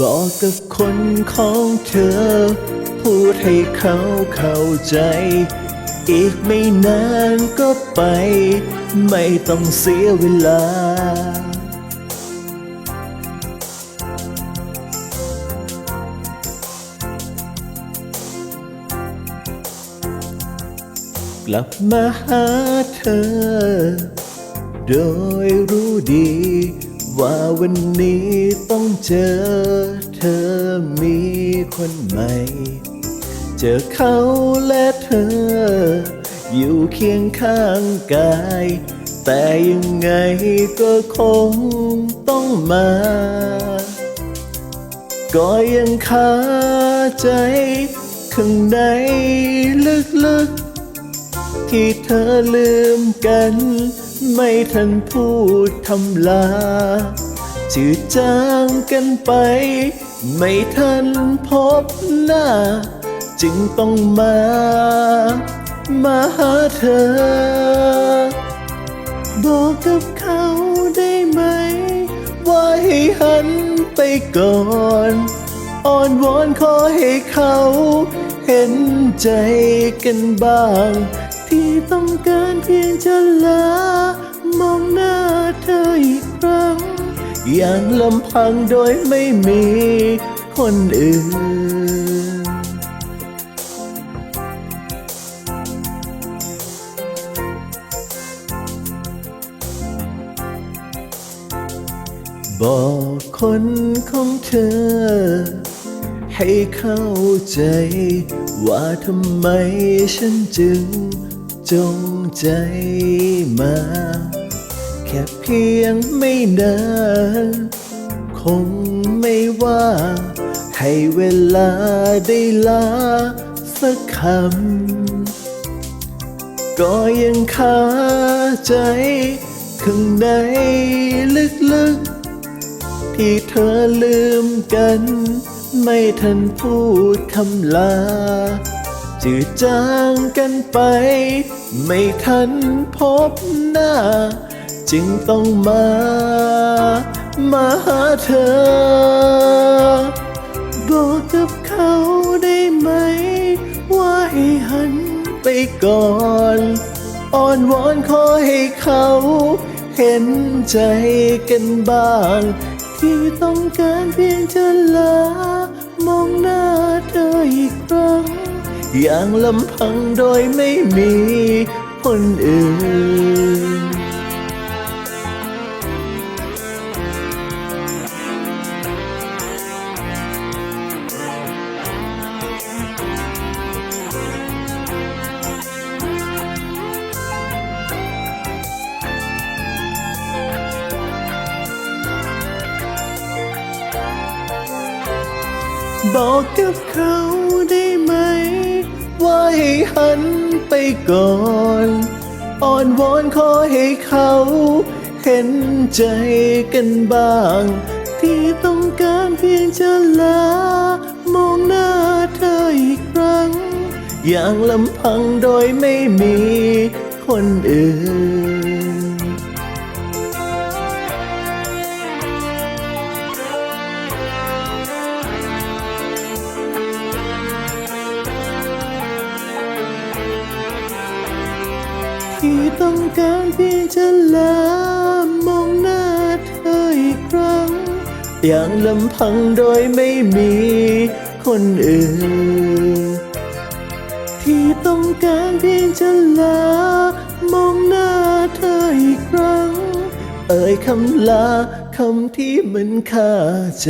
บอกกับคนของเธอ พูดให้เขาเข้าใจ อีกไม่นานก็ไป ไม่ต้องเสียเวลา กลับมาหาเธอ โดยรู้ดี ว่าวันนี้ต้องเจอ เธอมีคนใหม่ เจอเขาและเธอ อยู่เคียงข้างกาย แต่ยังไงก็คงต้องมา ก็ยังคาใจ ข้างในลึกๆ ที่เธอลืมกัน ไม่ทันพูดคำลาจืดจางกันไป ไม่ทันพบหน้า จึงต้องมา มาหาเธอ บอกกับเขาได้ไหม ว่าให้หันไปก่อนอ่อนวอนขอให้เขาเห็นใจกันบ้าง ที่ต้องการเพียงจะลามองหน้าเธออีกครั้ง อย่างลำพังโดยไม่มีคนอื่น บอกคนของเธอให้เข้าใจว่าทำไมฉันจึง จงใจมา แค่เพียงไม่นานคงไม่ว่า ให้เวลาได้ลาสักคำ ก็ยังคาใจข้างในลึกๆ ที่เธอลืมกัน ไม่ทันพูดคำลา จืดจางกันไป ไม่ทันพบหน้า จึงต้องมา มาหาเธอ บอกกับเขาได้ไหม ว่าให้หันไปก่อนอ่อนวอนขอให้เขาเห็นใจกันบ้าง ที่ต้องการเพียงจะลามองหน้าเธออีกครั้ง อย่างลำพังโดยไม่มีคนอื่น บอกกับเขาได้ ว่าให้หันไปก่อน อ่อนวอนขอให้เขาเห็นใจกันบ้าง ที่ต้องการเพียงจะลามองหน้าเธออีกครั้ง อย่างลำพังโดยไม่มีคนอื่น ที่ต้องการเพียงจะลามองหน้าเธออีกครั้ง อย่างลำพังโดยไม่มีคนอื่น ที่ต้องการเพียงจะลามองหน้าเธออีกครั้ง เอ่ยคำลาคำที่มันคาใจ